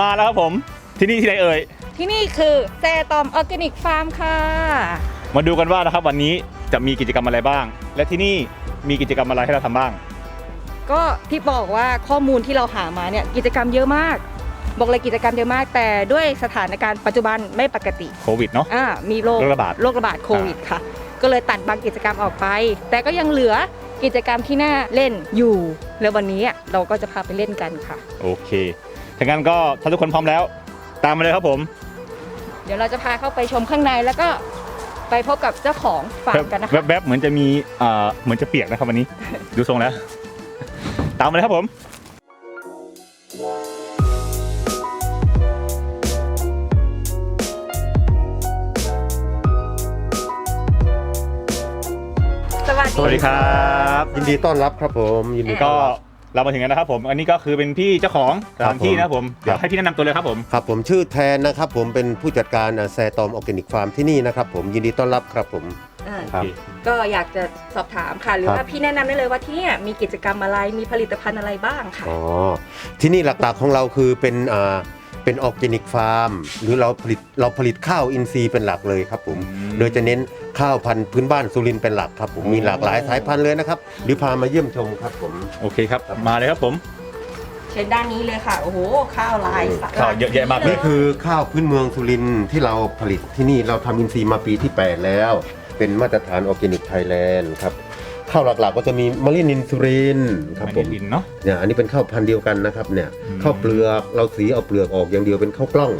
มาแล้วครับผมที่นี่ที่ไหนเอ่ย ที่นี่คือแซตอมออร์แกนิกฟาร์มค่ะ มาดูกันว่านะครับวันนี้จะมีกิจกรรมอะไรบ้าง และที่นี่มีกิจกรรมอะไรให้เราทำบ้าง ก็ที่บอกว่าข้อมูลที่เราหามาเนี่ยกิจกรรมเยอะมาก บอกเลยกิจกรรมเยอะมาก แต่ด้วยสถานการณ์ปัจจุบันไม่ปกติโควิดเนาะ อ่ามีโรคโรคระบาด โรคระบาดโควิดค่ะ ก็เลยตัดบางกิจกรรมออกไป แต่ก็ยังเหลือกิจกรรมที่น่าเล่นอยู่ แล้ววันนี้เราก็จะพาไปเล่นกันค่ะ โอเค ถ้างั้นก็ถ้าทุกคนพร้อมแล้ว ตามมาเลยครับผมเดี๋ยวเราจะพาเข้าไปชมข้างในแล้วก็ไปพบกับเจ้าของฟาร์มกันนะคะแวบๆเหมือนจะมีเอ่อเหมือนจะเปียกนะครับวันนี้ ดูทรงแล้ว ตามมาเลยครับผมสวัสสวัสดีดีครับ ยินดีต้อนรับครับผม ยินดีต้ก็อนรับ เรามาถึงกันนะครับผม อันนี้ก็คือเป็นพี่เจ้าของสถานที่นะครับผมครับเดี๋ยวให้พี่แนะนำตัวเลยครับผม ครับผมชื่อแทนนะครับผมเป็นผู้จัดการอ่าแซตอมออร์แกนิกฟาร์มที่นี่นะครับผมยินดีต้อนรับครับผม อ่าครับ ก็อยากจะสอบถามค่ะ หรือครับว่าพี่แนะนำได้เลยว่าที่เนี่ยมีกิจกรรมอะไรมีผลิตภัณฑ์อะไรบ้างค่ะ อ๋อที่นี่หลักๆของเราคือเป็นอ่า เป็นออร์แกนิกฟาร์ม หรือเราผลิตเราผลิตข้าวอินทรีย์เป็นหลักเลยครับผมอืมโดยจะเน้นข้าวพันธุ์พื้นบ้านสุรินทร์เป็นหลักครับผมอ๋อมีหลากหลายสายพันธุ์เลยนะครับ หรือพามาเยี่ยมชมครับผม โอเคครับ มาเลยครับผม เชิญด้านนี้เลยค่ะโอ้โหข้าวลายสักข้าวเยอะแยะมาก นี่คือข้าวพื้นเมืองสุรินทร์ที่เราผลิตที่นี่เราทำอินทรีย์มาปีที่ 8 แล้ว เป็นมาตรฐานออร์แกนิกไทยแลนด์ครับ ข้าวหลักๆ ก็จะมีมะลินินสุรินทร์ครับไม่ผได้มดินเนาะเนี่ยอันนี้เป็นข้าวพันธุ์เดียวกันนะครับเนี่ยอืมข้าวเปลือกเราสีเอาเปลือกออกอย่างเดียวเป็นข้าวกล้อง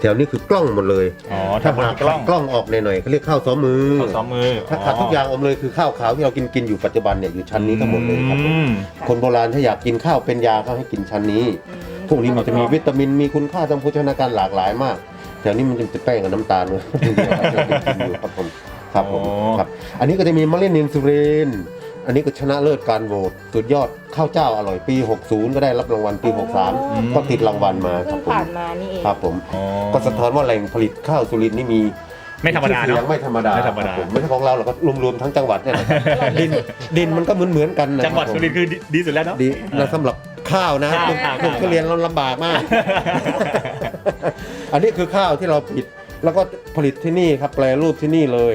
แถวนี้คือกล้องหมดเลยอ๋อถ้าทำบนหากกล้องกล้องออกหน่อยๆเขาเรียกข้าวซ้อมมือข้าวซ้อมมือถ้าขาดทุกอย่างอมเลยคือข้าวขาวที่เรากินกินอยู่ปัจจุบันเนี่ยอยู่ชั้นนี้ทั้งหมดเลยครับผมอืมคนโบราณถ้าอยากกินข้าวเป็นยาเขาให้กินชั้นนี้อืมพวกนี้มันจะมีวิตามินมีคุณค่าทางโภชนาการหลากหลายมากแถวนี้มันจะแป้งกับน้ำตาลเลยที่เรากินอยู่ครับผมครับผมอ๋อครับ อันนี้ก็จะมีมะเร็งนินซูรินทร์ อันนี้ก็ชนะเลิศการโหวตสุดยอดข้าวเจ้าอร่อยปี 60 ก็ได้รับรางวัลปี 63 ก็ติดรางวัลมาคเพิ่รังบผมผ่านมานี่เองครับผมอ๋อ ก็สะท้อนว่าแหล่งผลิตข้าวสุรินทร์นี่มีไม่ธรรมดาชื่อเสียเนาะ งไม่ธรรมดาไม่ธรรมดา คบผไม่ใช่ของเราหรอกก็รวมๆทั้งจังหวัดเนี่ยนะครับดินดินมันก็เหมือนเหมือนๆกันนะจังหวัดครับผมสุรินทร์คือดีสุดแล้วเนาะ ดีนะสำหรับข้าวนะข้าวปลูกข้าว ปลูกทุเรียนเราลำบากมาก อันนี้คือข้าวที่เราผลิตแล้วก็ผลิตที่นี่ครับแปรรูปที่นี่เลย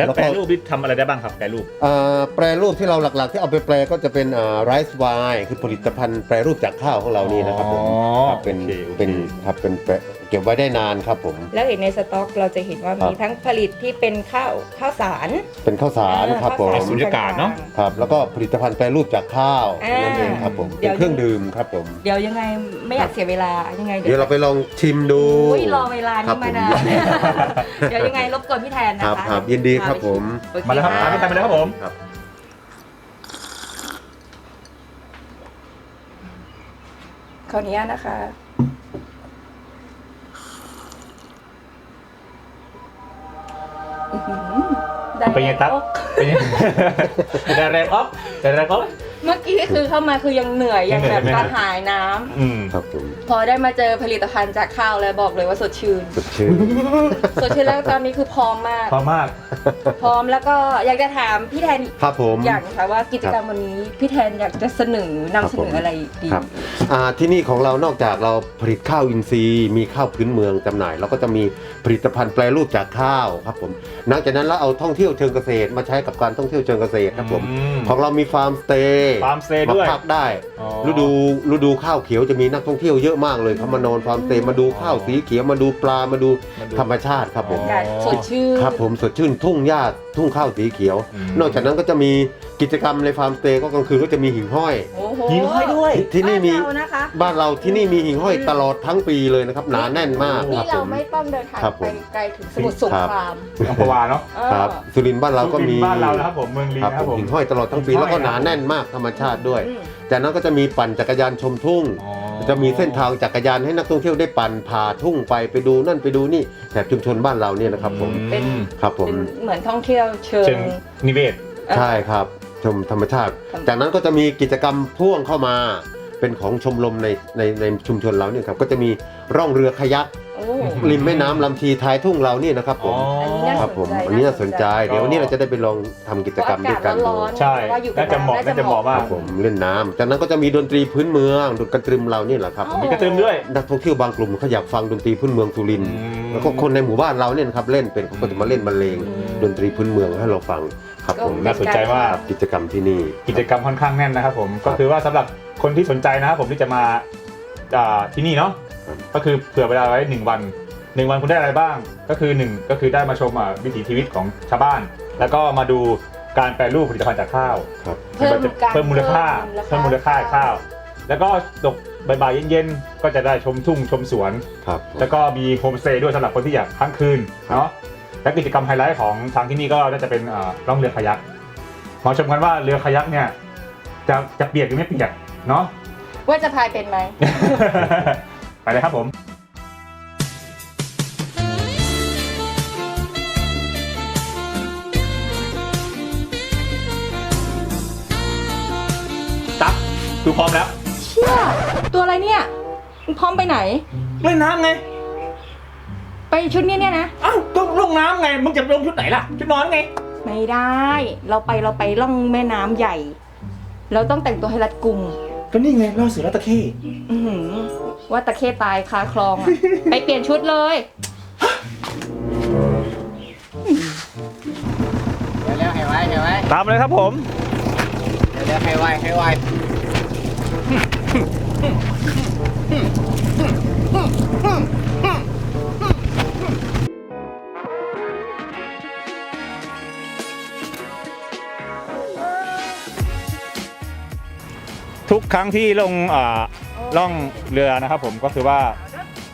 แล้วแล้วก็แปรรูปนี่ทำอะไรได้บ้างครับแปรรูปอ่าแปรรูปที่เราหลักๆ ที่เอาไปแปรก็จะเป็นไรซ์ไวน์คือผลิตภัณฑ์แปรรูปจากข้าวของเรานี่นะครับผมอ๋อครับเป็นโอเคโอเค เป็นครับเป็นแปร เก็บไว้ได้นานครับผม แล้วเห็นในสต็อกเราจะเห็นว่าครัมีบทั้งผลิตที่เป็นข้าวข้าวสารเป็นข้าวสารอ่าครับผข้วมสสุญญากาศเนอะ ครับแล้วก็ผลิตภัณฑ์แปรรูปจากข้าวอ่านั่นเองครับผมเดี๋เป็ยนวเครื่องดื่มครับผม เดี๋ยวยังไงไม่อยากเสียเวลายังไงเดี๋ยวเราไปลองชิมดูอุ้ยรอเวลาครันี้บมาผมนาน เดี๋ยวยังไงรบกวนพี่แทนนะครัคะบครับยินดีครับผมโอเมาแล้วครับตามพี่แทนไปเลยครับผม ครับ ขออนุญาตนะคะอื้อหือได้ เป็นไงตั๊กโอ้เป็นยังแต่แรงออฟแต่แรงออฟเมื่อกี้คือเข้ามาคือยังเหนื่อยยังแบบยังเหนื่อยกระหายน้ำอืมครับผมพอได้มาเจอผลิตภัณฑ์จากข้าวแล้วบอกเลยว่าสดชื่น สดชื่นสดชื่นแล้วตอนนี้คือพร้อมมาก พอมากพร้อมแล้วก็อยากจะถามพี่แทนครับผมอย่างค่ะว่ากิจกรรมวันนี้พี่แทนอยากจะเสนอนำเสนออะไรดีครับอ่าที่นี่ของเรานอกจากเราผลิตข้าวอินทรีย์ มีข้าวพื้นเมืองจำหน่ายเราก็จะมีผลิตภัณฑ์แปรรูปจากข้าวครับผมนอกจากนั้นเราเอาท่องเที่ยวเชิงเกษตรมาใช้กับการท่องเที่ยวเชิงเกษตรครับผมอืมของเรามีฟาร์มสเตย์ฟาร์มสเตย์มาด้วยพักได้อ๋อฤดูฤดูข้าวเขียวจะมีนักท่องเที่ยวเยอะมากเลยเขามานอนฟาร์มสเตย์มาดูข้าวสีเขียวมาดูปลามาดูมาดูธรรมชาติครับผมการสดชื่นครับผมสดชื่นทุ่งหญ้าทุ่งข้าวสีเขียว อืม นอกจากนั้นก็จะมีกิจกรรมในฟาร์มสเตย์ก็กลางคืนก็จะมีหิ่งห้อย โอ้โหหิ่งห้อยด้วย ที่นี่มีบ้าเรานะคะ บ้านเราที่นี่มีหิ่งห้อยตลอดทั้งปีเลยนะครับหนาแน่นมากคนี่รับผเราม ไม่ต้องเดินทางครับผไปม ไกลถึงสมุทรสงครามอัมพวาเนาะเออครับสุรินทร์บ้านเราก็มีสุรินทบ้านเรานะครับผมเมืองลีครับนะครับผผมมหิ่งห้อยตลอดทั้งปีหิ่งห้แล้อวยก็หนาแน่นมากธรรมชาติด้วย อืมจากนั้นก็จะมีปั่นจักรยานชมทุ่ง อ๋อ จะมีเส้นทางจักรยานให้นักท่องเที่ยวได้ปั่นผ่าทุ่งไปไปดูนั่นไปดูนี่แถบชุมชนบ้านเราเนี่ยนะครับผมเป็น ครับผมเป็นเหมือนท่องเที่ยวเชิเชิงงนิเวศ ใช่ครับ ชมธรรมชาติครับจากนั้นก็จะมีกิจกรรมพ่วงเข้ามา เป็นของชมรมในในในชุมชนเราเนี่ยครับก็จะมีร่องเรือคายักโอ้ ริมแม่น้ำลำชีท้ายทุ่งเรานี่นะครับผมอันนี้น่าคสรับนผมใจอันนี้น่าสนใจ เดี๋ยววันนี้เราจะได้ไปลองทำกิจกรรมด้วยกันเพดูราะอากาศร้อนๆใช่ว่าอยู่กับน่าจะเหมาะน้ำน่าจะเหมาะคมารัก บผมเล่นน้ำจากนั้นก็จะมีดนตรีพื้นเมืองดนกระตรึมเรานี่แหละครับ มีกระตืมด้วย นักท่องเที่ยวบางกลุ่มเขาอยากฟังดนตรีพื้นเมืองสุรินทร์อืม แล้วก็คนในหมู่บ้านเราเนี่ยนะครับเล่นเป็นเขาก็จะมาเล่นบรรเลงดนตรีพื้นเมืองให้เราฟังครับผมน่าสนใจมาก กิจกรรมที่นี่ กิจกรรมค่อนข้างแน่นนะครับผม ก็คือว่าสำหรับคนที่สนใจนะครับผมที่จะมาอ่าที่นี่เนาะครับ ก็คือเผื่อเวลาไว้หนึ่งวันหนึ่งวันคุณได้อะไรบ้าง ก็คือหนึ่งก็คือได้มาชมอ่าวิถีชีวิตของชาวบ้าน แล้วก็มาดูการแปรรูปผลิตภัณฑ์จากข้าวครับ เพิ่มการเพิ่มมูลค่าเพิ่เพิ่มมมูมูลลค่าค่าข้าว แล้วก็ตกบ่ายๆเย็นๆก็จะได้ชมทุ่งชมสวน ครับผม แล้วก็มีโฮมสเตย์ด้วยสำหรับคนที่อยากค้างคืนเนาะและกิจกรรมไฮไลท์ของทางที่นี่ก็น่าจะเป็นเอ่อล่องเรือคายักมาชมกันว่าเรือคายักเนี่ยจะจะเปียกหรือไม่เปียกเนาะ ว่าจะพายเป็นไหม ไปเลยครับผมตั๊กดูพร้อมแล้ว เชี่ยตัวอะไรเนี่ยมึงพร้อมไปไหน เล่นน้ำไง ไปชุดนี้เนี่ยนะอ้าวก็ลงน้ำไง มึงจะลงชุดไหนล่ะ ชุดนอนไง ไม่ได้ เราไปเราไปล่องแม่น้ำใหญ่ เราต้องแต่งตัวให้รัดกุม ก็นี่ไงล่อเสือล่อตะเข้อื้อหือว่าตะเข้ตายคาคลองอะ ไปเปลี่ยนชุดเลย เดี๋ยวเร็วให้ไวให้ไวตามเลยครับผม เดี๋ยวเร็วให้ไวให้ไว ทุกครั้งที่ลงล่องเรือนะครับผมก็คือว่า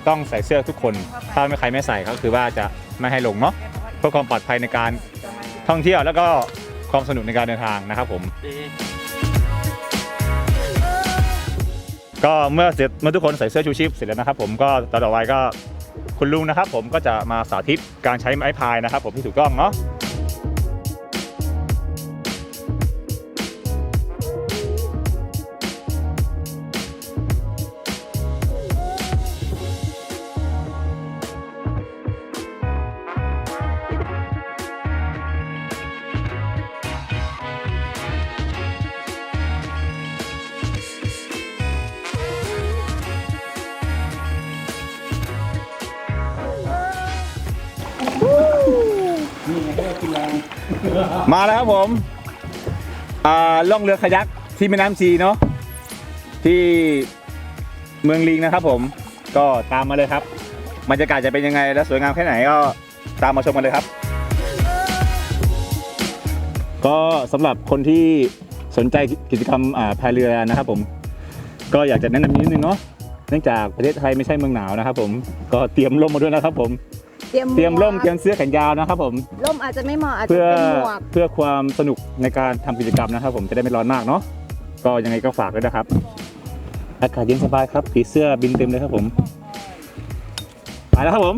ต้องใส่เสื้อทุกคน ถ้าไม่ใครไม่ใส่ก็คือว่าจะไม่ให้ลงเนาะเพื่อความปลอดภัยในการท่องเที่ยวแล้วก็ความสนุกในการเดินทางนะครับผม ก็เมื่อเสร็จเมื่อทุกคนใส่เสื้อชูชีพเสร็จแล้วนะครับ ผมก็ต่อต่อไปก็คุณลุงนะครับ ผมก็จะมาสาธิตการใช้ไม้พายนะครับ ผมที่ถูกต้องเนาะ มาแล้วครับผมอ่าล่องเรือคายักที่แม่น้ำชีเนาะที่เมืองลิงนะครับ ผม ก็ตามมาเลยครับบรรยากาศจะเป็นยังไงและสวยงามแค่ไหนก็ตามมาชมกันเลยครับ ก็สำหรับคนที่สนใจกิจกรรมอ่าพายเรือนะครับผม ก็อยากจะแนะนำนิดนึงเนาะเนื่องจากประเทศไทยไม่ใช่เมืองหนาวนะครับผมก็เตรียมร่มมาด้วยนะครับผม รียมเตรียมร่มเตรียมเสื้อแขนยาวนะครับผมร่มอาจจะไม่เหมาะอาจจะเพื่อเป็นหมวกเพื่อความสนุกในการทำกิจกรรมนะครับ ผมจะได้ไม่ร้อนมากเนาะก็ยังไงก็ฝากด้วยนะครับ อากาศเย็นสบายครับผีเสื้อบินเต็มเลยครับผมไปแล้วครับผม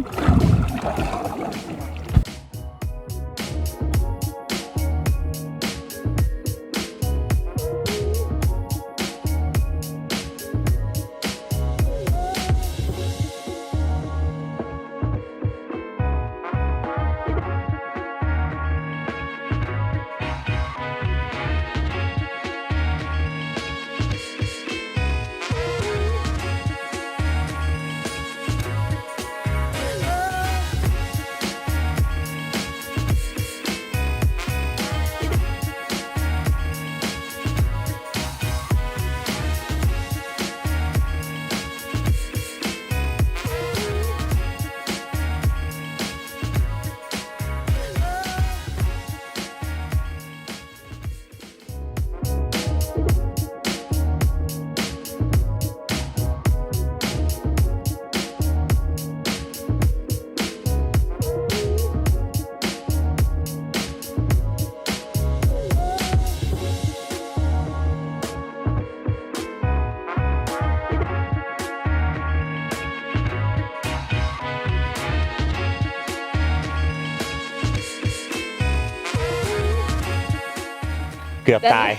เกือบตาย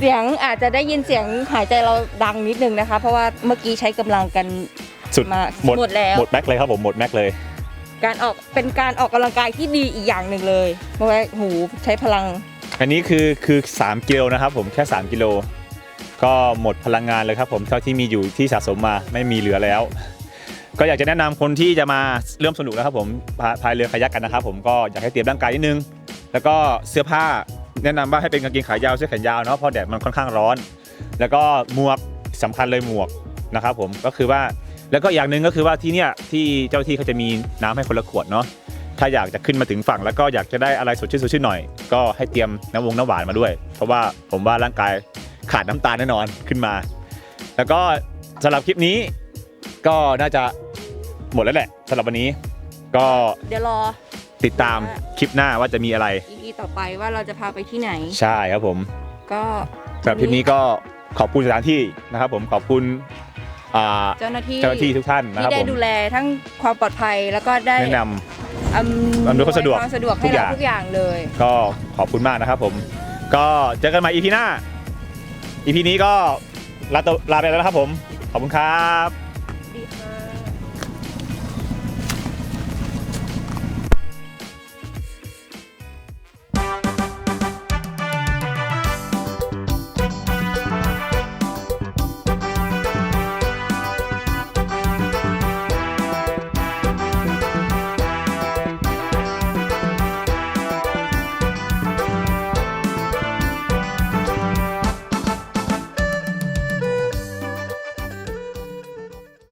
เสียงอาจจะได้ยินเสียงหายใจเราดังนิดนึงนะคะ เพราะว่าเมื่อกี้ใช้กำลังกันสุดมาหมดหมดแล้ว หมดแม็กเลยครับผมหมดแม็กเลย การออกเป็นการออกกำลังกายที่ดีอีกอย่างหนึ่งเลยเพราะว่าหูใช้พลังอันนี้คือคือ3กิโลนะครับผมแค่ 3 กิโล ก็หมดพลังงานเลยครับผมเท่าที่มีอยู่ที่สะสมมาไม่มีเหลือแล้ว ก็อยากจะแนะนำคนที่จะมาเริ่มสนุกนะครับผมพาพายเรือคายักกันนะครับผมก็อยากให้เตรียมร่างกายนิดนึง แล้วก็เสื้อผ้า แนะนำว่าให้เป็นกางเกงขายาวเสื้อแขนยาวเนาะเพราะแดดมันค่อนข้างร้อน แล้วก็หมวกสำคัญเลยหมวกนะครับผมก็คือว่าแล้วก็อย่างหนึ่งก็คือว่าที่เนี่ยที่เจ้าที่เขาจะมีน้ำให้คนละขวดเนาะถ้าอยากจะขึ้นมาถึงฝั่งแล้วก็อยากจะได้อะไรสดชื่นสดชื่นหน่อย ก็ให้เตรียมน้ำวงน้ำหวานมาด้วย เพราะว่าผมว่าร่างกายขาดน้ำตาลแน่นอนขึ้นมา แล้วก็สำหรับคลิปนี้ก็น่าจะหมดแล้วแหละสำหรับวันนี้ ก็เดี๋ยวรอติดตามคลิปหน้าว่าจะมีอะไร EP ต่อไปว่าเราจะพาไปที่ไหน ใช่ครับผม ก็สำหรับคลิปนี้ก็ขอบคุณสถานที่นะครับ ผมขอบคุณอ่าเจ้าหน้าที่เจ้าหน้าที่ทุกท่านนะคที่รับได้ผมดูแลทั้งความปลอดภัยแล้วก็ได้แนะนอำอำนวยความสะดวกความสะดวกทุให้กอเราย่าง ทุกอย่างเลยำก็ขอบคุณมากนะครับผม ก็เจอกันใหม่ EP หน้า EP นี้ก็ลาตัวลาไปแล้วนะครับผม ขอบคุณครับ